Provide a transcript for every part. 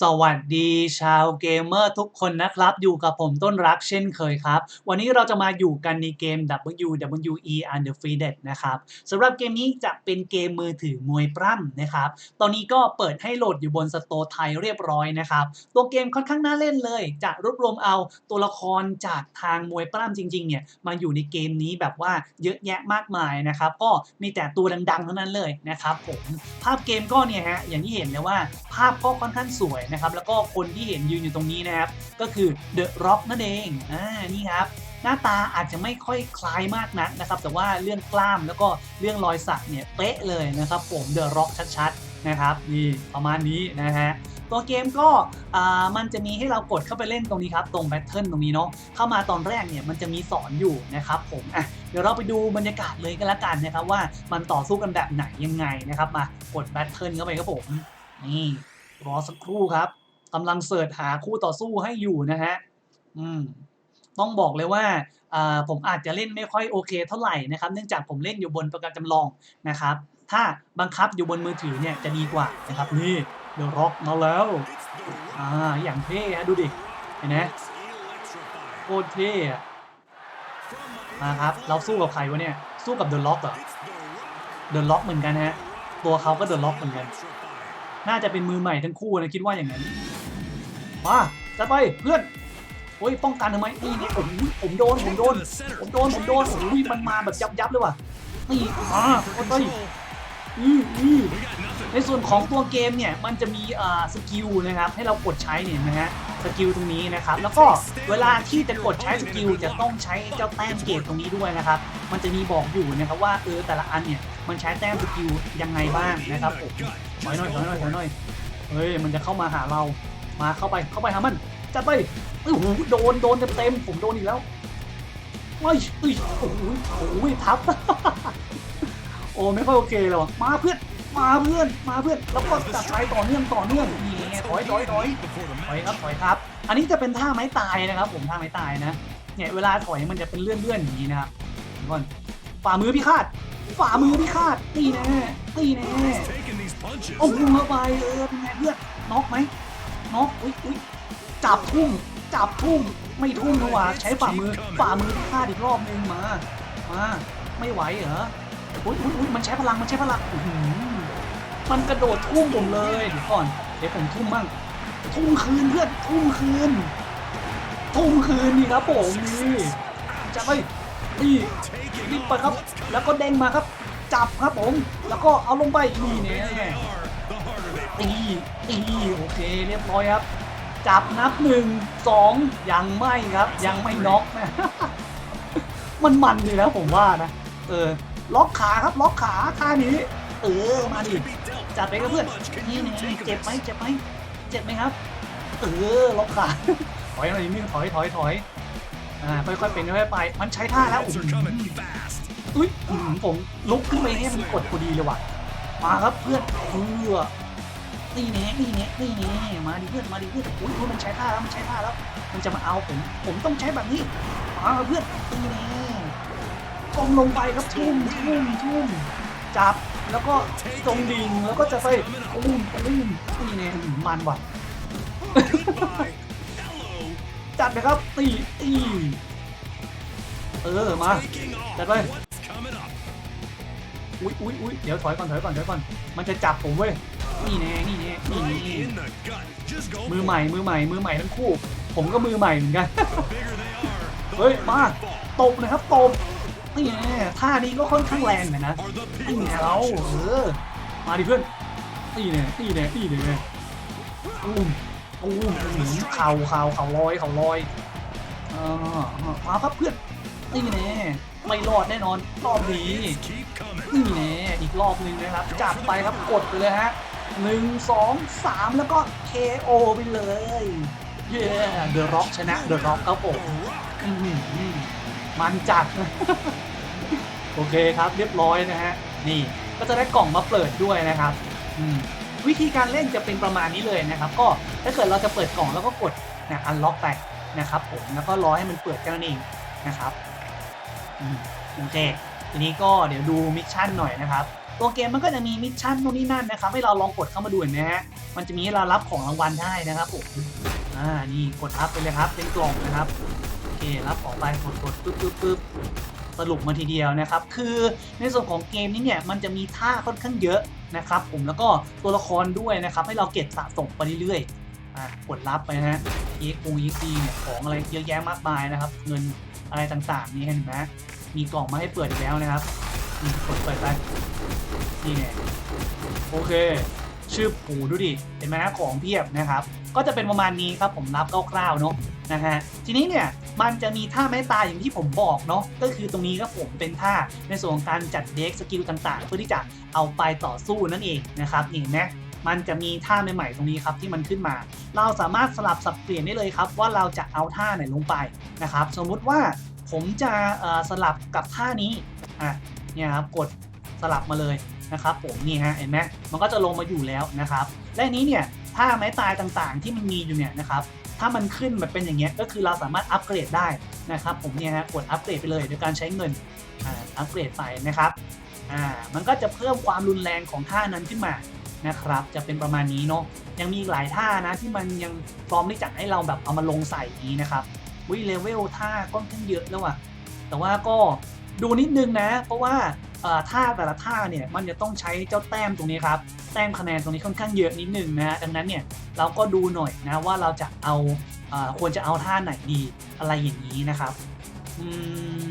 สวัสดีชาวเกมเมอร์ทุกคนนะครับ อยู่กับผมต้นรักเช่นเคยครับ วันนี้เราจะมาอยู่กันในเกม WWE Underfeed นะครับสำหรับเกมนี้จะเป็นเกมมือถือมวยปล้ำนะครับ ตอนนี้ก็เปิดให้โหลดอยู่บนสโตร์ไทยเรียบร้อยนะครับ ตัวเกมค่อนข้างน่าเล่นเลย จะรวบรวมเอาตัวละครจากทางมวยปล้ำจริงๆเนี่ยมาอยู่ในเกมนี้แบบว่าเยอะแยะมากมายนะครับ ก็มีแต่ตัวดังๆเท่านั้นเลยนะครับผมภาพเกมก็เนี่ยฮะอย่างที่เห็นเลยว่าภาพก็ค่อนข้างสวยนะครับ แล้วก็คนที่เห็นยืนอยู่ตรงนี้นะครับ ก็คือเดอะร็อกนั่นเอง อ่า นี่ครับ หน้าตาอาจจะไม่ค่อยคล้ายมากนักนะครับ แต่ว่าเรื่องกล้ามแล้วก็เรื่องรอยสักเนี่ยเป๊ะเลยนะครับ ผมเดอะร็อกชัดๆนะครับ นี่ประมาณนี้นะฮะตัวเกมก็อ่ามันจะมีให้เรากดเข้าไปเล่นตรงนี้ครับ ตรงแบทเทิลตรงนี้เนาะเข้ามาตอนแรกเนี่ยมันจะมีสอนอยู่นะครับผมอะเดี๋ยวเราไปดูบรรยากาศเลยกันละกันนะครับ ว่ามันต่อสู้กันแบบไหนยังไงนะครับมากดแบทเทิลเข้าไปครับผมนี่ รอสักครู่ครับกำลังเสิร์ชหาคู่ต่อสู้ให้อยู่นะฮะอืมต้องบอกเลยว่าอ่าผมอาจจะเล่นไม่ค่อยโอเคเท่าไหร่นะครับ เนื่องจากผมเล่นอยู่บนโปรแกรมจำลองนะครับ ถ้าบังคับอยู่บนมือถือเนี่ยจะดีกว่านะครับนี่เดอะร็อกมาแล้วอ่าอย่างเท่ฮะดูดิเห็นไหมโคตรเท่อะมาครับ เราสู้กับใครวะเนี่ย สู้กับเดอะล็อกเหรอเดอะล็อกเหมือนกันฮะ ตัวเขาก็เดอะล็อกเหมือนกัน น่าจะเป็นมือใหม่ทั้งคู่นะคิดว่าอย่างนั้น มาจัดไปเพื่อนโอ้ยป้องกันทำไมนี่นี่ผมผมโดนผมโดนผมโดนผมโดนโอ้ยมันมาแบบยับยับเลยว่ะนี่มาโอ้ยอืออือในส่วนของตัวเกมเนี่ยมันจะมีอ่าสกิลนะครับให้เรากดใช้เนี่ยนะฮะสกิลตรงนี้นะครับแล้วก็เวลาที่จะกดใช้สกิลจะต้องใช้เจ้าแต้มเกรดตรงนี้ด้วยนะครับมันจะมีบอกอยู่นะครับว่าเออแต่ละอันเนี่ยมันใช้แต้มสกิลยังไงบ้างนะครับผม ถอยหน่อยถอยหน่อยถอยหน่อยเฮ้ยมันจะเข้ามาหาเรามาเข้าไปเข้าไปหามันจัดไปโอ้โหโดนโดนเต็มๆผมโดนอีกแล้วเฮ้ยเอ้ยโอ้โหโอ้โหทับโอ้ไม่ค่อยโอเคเลยว่ะมาเพื่อนมาเพื่อนมาเพื่อนแล้วก็จัดไปต่อเนื่องต่อเนื่องนี่ไงถอยถอยถอยถอยครับถอยครับ อันนี้จะเป็นท่าไม้ตายนะครับ ผมท่าไม้ตายนะเนี่ยเวลาถอยมันจะเป็นเลื่อนเลื่อนๆอย่างนี้นะครับเดี๋ยวก่อนฝ่ามือพิฆาตฝ่ามือพิฆาตนี่แน่นี่แน่ โอ้โหเข้าไปเออเป็นไงเพื่อนน็อกไหมน็อกอุ้ยอุ้ยจับทุ่มจับทุ่มไม่ทุ่มนะวะใช้ฝ่ามือฝ่ามือพิฆาตอีกรอบนึงมามาไม่ไหวเหรออุ้ยอุ้ยอุ้ยมันใช้พลังมันใช้พลังอื้อหือมันกระโดดทุ่มผมเลยเดี๋ยวก่อนเดี๋ยวผมทุ่มมั่งทุ่มคืนเพื่อนทุ่มคืน ทุ่มคืนนี่ครับผมนี่จับไปนี่นี่ไปครับ แล้วก็เด้งมาครับ จับครับผม แล้วก็เอาลงไปนี่เนี่ยตีตีโอเคเรียบร้อยครับ จับนับหนึ่งสองยังไม่ครับ ยังไม่น็อกนะมันมันดีนะผมว่านะ เออ ล็อกขาครับ ล็อกขาท่านี้ เออ มาดิ จัดไปกับเพื่อน นี่นี่เจ็บไหมเจ็บไหมเจ็บไหมครับ เออ ล็อกขา ถอยหน่อยนิดนึงถอยถอยถอย อ่า ค่อยๆเป็นค่อยๆไป มันใช้ท่าแล้ว อุ้ยผมลุกขึ้นไปให้มันกดพอดีเลยว่ะมาครับเพื่อนเพื่อนี่แน่นี่แน่นี่แน่มาดิเพื่อนมาดิเพื่อนอุ้ยมันใช้ท่าแล้วมันใช้ท่าแล้ว มันจะมาเอาผม ผมต้องใช้แบบนี้มาเพื่อนนี่แน่ก้มลงไปครับทุ่มทุ่มทุ่มจับแล้วก็ตรงดิ่งแล้วก็จะไปอุ้มอุ้มนี่แน่มันว่ะจัดนะครับตีตีเออมาจัดไป อุ้ยอุ้ยอุ้ยเดี๋ยวถอยก่อนถอยก่อนถอยก่อนมันจะจับผมเว้ยนี่แน่นี่แน่นี่แน่มือใหม่มือใหม่มือใหม่ทั้งคู่ ผมก็มือใหม่เหมือนกันเฮ้ยมาตบนะครับตบนี่แน่ท่านี้ก็ค่อนข้างแรงเหมือนนะนี่แน่เราเออมาดิเพื่อนนี่แน่นี่แน่นี่แน่อุ้มอุ้มหืมเข่าเข่าเข่าลอยเข่าลอยอ่ามาครับเพื่อน นี่แน่ไม่รอดแน่นอนรอบนี้นี่แน่อีกรอบหนึ่งนะครับ จับไปครับกดไปเลยฮะหนึ่งสองสามแล้วก็ KO ไปเลย เย้เดอะร็อกชนะเดอะร็อกครับผมมันจัด โอเคครับเรียบร้อยนะฮะ นี่ก็จะได้กล่องมาเปิดด้วยนะครับวิธีการเล่นจะเป็นประมาณนี้เลยนะครับ ก็ถ้าเกิดเราจะเปิดกล่องแล้วก็กดนะอันล็อกไปนะครับผมแล้วก็รอให้มันเปิดแค่นั้นเองนะครับ โอเค ทีนี้ก็เดี๋ยวดูมิชชั่นหน่อยนะครับ ตัวเกมมันก็จะมีมิชชั่นตรงนี้นั่นนะครับ ให้เราลองกดเข้ามาดูเห็นไหมฮะ มันจะมีให้เรารับของรางวัลได้นะครับผมอ่า นี่กดอัพไปเลยครับ เป็นกล่องนะครับ โอเค รับของไปกดกดปึ๊บปึ๊บปึ๊บสรุปมาทีเดียวนะครับ คือในส่วนของเกมนี้เนี่ย มันจะมีท่าค่อนข้างเยอะนะครับผม แล้วก็ตัวละครด้วยนะครับ ให้เราเก็บสะสมไปเรื่อย อ่ากดรับไปนะฮะ EX ปู EXP เนี่ยของอะไรเยอะแยะมากมายนะครับ เงินอะไรต่างๆนี่เห็นไหมมีกล่องมาให้เปิดอีกแล้วนะครับนี่กดเปิดไปนี่เนี่ยโอเค ชื่อผูดูดิเห็นไหมฮะของเพียบนะครับ ก็จะเป็นประมาณนี้ครับผมรับคร่าวๆเนาะนะฮะทีนี้เนี่ยมันจะมีท่าไม้ตายอย่างที่ผมบอกเนาะก็คือตรงนี้ครับผมเป็นท่าในส่วนของการจัดเด็กสกิลต่างๆ เพื่อที่จะเอาไปต่อสู้นั่นเองนะครับนี่เห็นไห มันจะมีท่าใหม่ๆตรงนี้ครับที่มันขึ้นมา เราสามารถสลับสับเปลี่ยนได้เลยครับว่าเราจะเอาท่าไหนลงไปนะครับ สมมุติว่าผมจะสลับกับท่านี้อะเนี่ยครับกดสลับมาเลยนะครับ ผมนี่ฮะเห็นไหมมันก็จะลงมาอยู่แล้วนะครับ และนนี้เนี่ยท่าไม้ตายต่างๆ ที่มันมีอยู่เนี่ยนะครับถ้ามันขึ้นแบบเป็นอย่างเงี้ยก็คือเราสามารถอัปเกรดได้นะครับ ผมเนี่ยฮะกดอัปเกรดไปเลยโดยการใช้เงินอัปเกรดไปนะครับอ่ามันก็จะเพิ่มความรุนแรงของท่านั้นขึ้นมา นะครับ จะเป็นประมาณนี้เนาะยังมีหลายท่านะที่มันยังพร้อมที่จะให้เราแบบเอามาลงใส่นี้นะครับวิเลเวลท่าก็ค่อนข้างเยอะแล้วอะแต่ว่าก็ดูนิดนึงนะ เพราะว่าท่าแต่ละท่าเนี่ยมันจะต้องใช้เจ้าแต้มตรงนี้ครับ แต้มคะแนนตรงนี้ค่อนข้างเยอะนิดนึงนะดังนั้นเนี่ยเราก็ดูหน่อยนะว่าเราจะเอาอควรจะเอาท่าไหนดีอะไรอย่างนี้นะครับอืม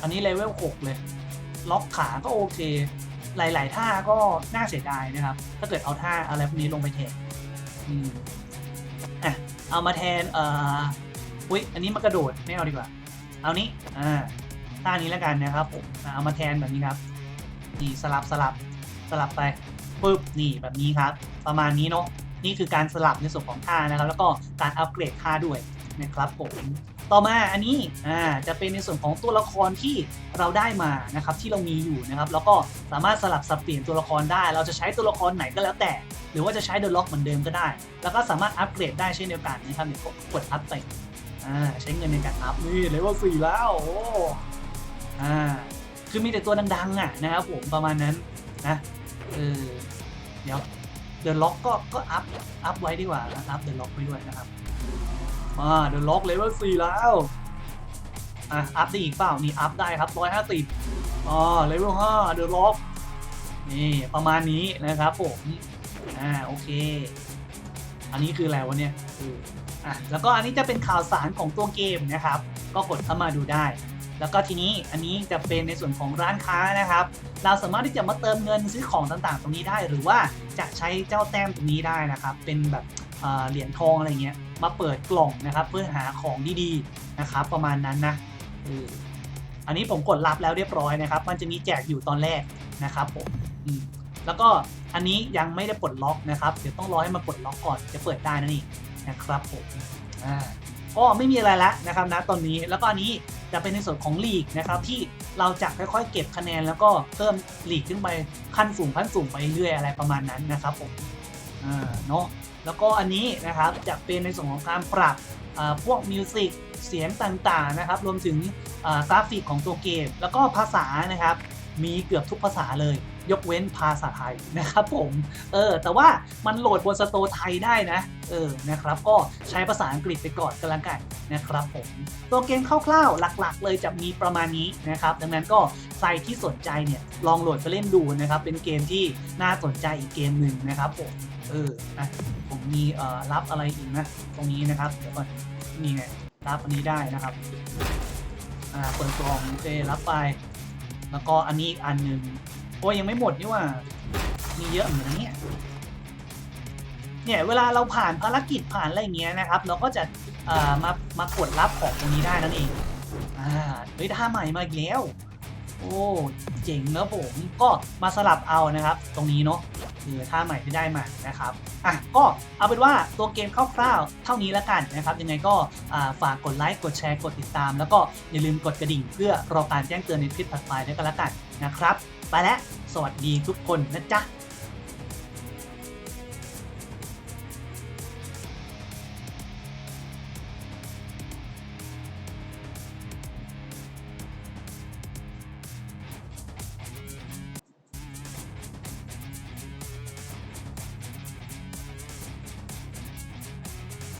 อันนี้เลเวล6เลย ล็อกขาก็โอเค หลาย ๆ ท่าก็น่าเสียดายนะครับ ถ้าเกิดเอาท่าอะไรพวกนี้ลงไปแทนอะเอามาแทนเอ่ออุ้ยอันนี้มากระโดดไม่เอาดีกว่า เอานี้อ่าท่านี้แล้วกันนะครับผมเอามาแทนแบบนี้ครับนี่สลับสลับสลับไปปึ๊บนี่แบบนี้ครับ ประมาณนี้เนาะนี่คือการสลับในส่วนของท่านะครับ แล้วก็การอัปเกรดท่าด้วยนะครับผม ต่อมาอันนี้อ่าจะเป็นในส่วนของตัวละครที่เราได้มานะครับที่เรามีอยู่นะครับแล้วก็สามารถสลับสับเปลี่ยนตัวละครได้ เราจะใช้ตัวละครไหนก็แล้วแต่ หรือว่าจะใช้เดอะล็อกเหมือนเดิมก็ได้ แล้วก็สามารถอัปเกรดได้เช่นเดียวกันนะครับเดี๋ยวกดอัพไปอ่าใช้เงินในการอัพนี่เลเวลสี่แล้วโอ้อ่าคือมีแต่ตัวดังๆอะนะครับผมประมาณนั้นนะเออเดี๋ยวเดอะล็อกก็ก็อัพอัพไว้ดีกว่าอัพเดอะล็อกไว้ด้วยนะครับ มาเดอะล็อกเลเวลสี่แล้วอะอัพได้อีกเปล่านี่อัพได้ครับร้อยห้าสิบอ๋อเลเวลห้าเดอะล็อกนี่ประมาณนี้นะครับผมอ่าโอเค อันนี้คืออะไรวะเนี่ยอะแล้วก็อันนี้จะเป็นข่าวสารของตัวเกมนะครับ ก็กดเข้ามาดูได้ แล้วก็ทีนี้อันนี้จะเป็นในส่วนของร้านค้านะครับ เราสามารถที่จะมาเติมเงินซื้อของต่างๆ ตรงนี้ได้ หรือว่าจะใช้เจ้าแต้มตรงนี้ได้นะครับ เป็นแบบเหรียญทองอะไรเงี้ย มาเปิดกล่องนะครับ เพื่อหาของดีๆนะครับ ประมาณนั้นนะอันนี้ผมกดรับแล้วเรียบร้อยนะครับ มันจะมีแจกอยู่ตอนแรกนะครับผมมแล้วก็อันนี้ยังไม่ได้ปลดล็อกนะครับ เดี๋ยวต้องรอให้มันปลดล็อกก่อนจะเปิดได้นั่นเองนะครับผมอ่าก็ไม่มีอะไรละนะครับนะตอนนี้แล้วก็อันนี้จะเป็นในส่วนของลีกนะครับที่เราจะค่อยๆเก็บคะแนนแล้วก็เพิ่มลีกขึ้นไปขั้นสูงขั้นสูงไปเรื่อยอะไรประมาณนั้นนะครับผม อ่าเนาะแล้วก็อันนี้นะครับจะเป็นในส่วนของการปรับอ่าพวกมิวสิกเสียงต่างๆนะครับ รวมถึงอ่ากราฟิกของตัวเกม แล้วก็ภาษานะครับ มีเกือบทุกภาษาเลย ยกเว้นภาษาไทยนะครับผมเออแต่ว่ามันโหลดบนสโตร์ไทยได้นะเออนะครับก็ใช้ภาษาอังกฤษไปก่อนก็แล้วกันนะครับผมตัวเกมคร่าวๆหลักๆ เลยจะมีประมาณนี้นะครับดังนั้นก็ใครที่สนใจเนี่ยลองโหลดไปเล่นดูนะครับเป็นเกมที่น่าสนใจอีกเกมหนึ่งนะครับผมเออนะผมมีเอ่อรับอะไรอีกนะตรงนี้นะครับเดี๋ยวก่อนนี่ไงรับอันนี้ได้นะครับอ่าเปิดกล่องโอเครับไป แล้วก็อันนี้อีกอันหนึ่ง โอ้ยยังไม่หมดนี่ว่า มีเยอะเหมือนกันเนี่ยเนี่ยเวลาเราผ่านภารกิจผ่านอะไรอย่างเงี้ยนะครับ เราก็จะมามากดรับของตรงนี้ได้นั่นเองอ่าเฮ้ยท่าใหม่มาอีกแล้ว โอ้เจ๋งแล้วผมก็มาสลับเอานะครับ ตรงนี้เนาะคือท่าใหม่ที่ได้มานะครับอะก็เอาเป็นว่าตัวเกมคร่าวๆเท่านี้แล้วกันนะครับ ยังไงก็ฝากกดไลค์กดแชร์กดติดตาม แล้วก็อย่าลืมกดกระดิ่ง เพื่อรอการแจ้งเตือนในคลิปถัดไปด้วยกันล้วกันนะครับ ไปแล้ว สวัสดีทุกคนนะจ๊ะ